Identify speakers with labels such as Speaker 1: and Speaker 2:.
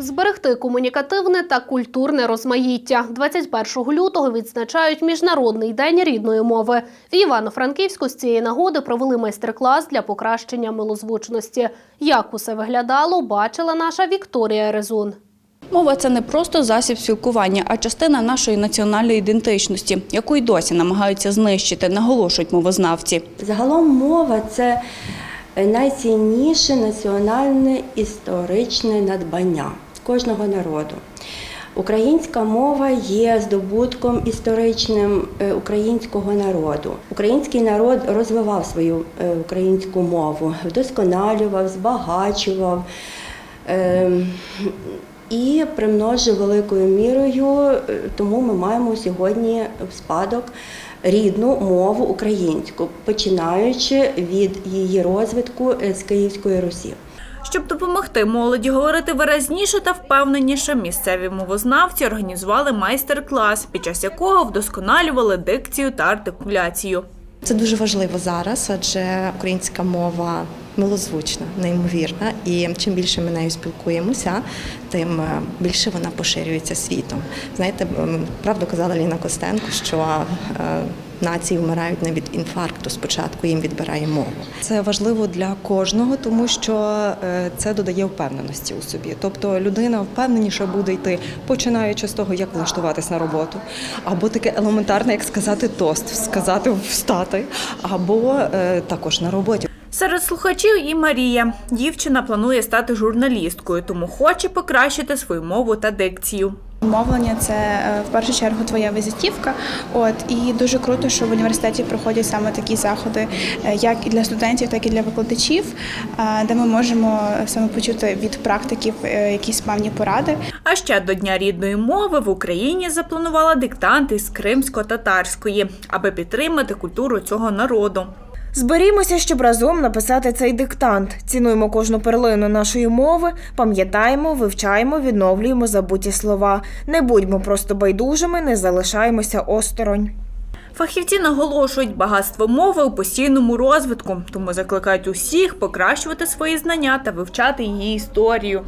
Speaker 1: Зберегти комунікативне та культурне розмаїття. 21 лютого відзначають Міжнародний день рідної мови. В Івано-Франківську з цієї нагоди провели майстер-клас для покращення милозвучності. Як усе виглядало, бачила наша Вікторія Резун.
Speaker 2: Мова це не просто засіб спілкування, а частина нашої національної ідентичності, яку й досі намагаються знищити, наголошують мовознавці.
Speaker 3: Загалом мова це найцінніше національне історичне надбання кожного народу. Українська мова є здобутком історичним е, українського народу. Український народ розвивав свою е, українську мову, вдосконалював, збагачував. Ем, і примножив великою мірою, е, тому ми маємо сьогодні в спадок рідну мову українську, починаючи від її розвитку з Київської Русі.
Speaker 4: Щоб допомогти молоді говорити виразніше та впевненіше, місцеві мовознавці організували майстер-клас, під час якого вдосконалювали дикцію та артикуляцію.
Speaker 5: Це дуже важливо зараз, адже українська мова милозвучна, неймовірна, і чим більше ми нею спілкуємося, тим е, більше вона поширюється світом. Знаєте, правду казала Ліна Костенко, що е, нації вмирають не від інфаркту. Спочатку їм відбирає мову.
Speaker 6: Це важливо для кожного, тому що е, це додає впевненості у собі. Тобто людина впевненіше буде йти, починаючи з того, як влаштуватись на роботу, або таке елементарне, як сказати тост, сказати встати, або також на роботі.
Speaker 4: Серед слухачів і Марія. Дівчина планує стати журналісткою, тому хоче покращити свою мову та дикцію.
Speaker 7: Мовлення це е, в першу чергу твоя візитівка. От і дуже круто, що в університеті проходять саме такі заходи, е, як і для студентів, так і для викладачів, е, де ми можемо саме почути від практиків якісь певні поради.
Speaker 4: А ще до Дня рідної мови в Україні запланувала диктант із кримсько-татарської, аби підтримати культуру цього народу.
Speaker 8: Зберімося, щоб разом написати цей диктант. Цінуємо кожну перлину нашої мови, пам'ятаємо, вивчаємо, відновлюємо забуті слова. Не будьмо просто байдужими, не залишаємося осторонь.
Speaker 4: Фахівці наголошують, багатство мови у постійному розвитку, тому закликають усіх покращувати свої знання та вивчати її історію.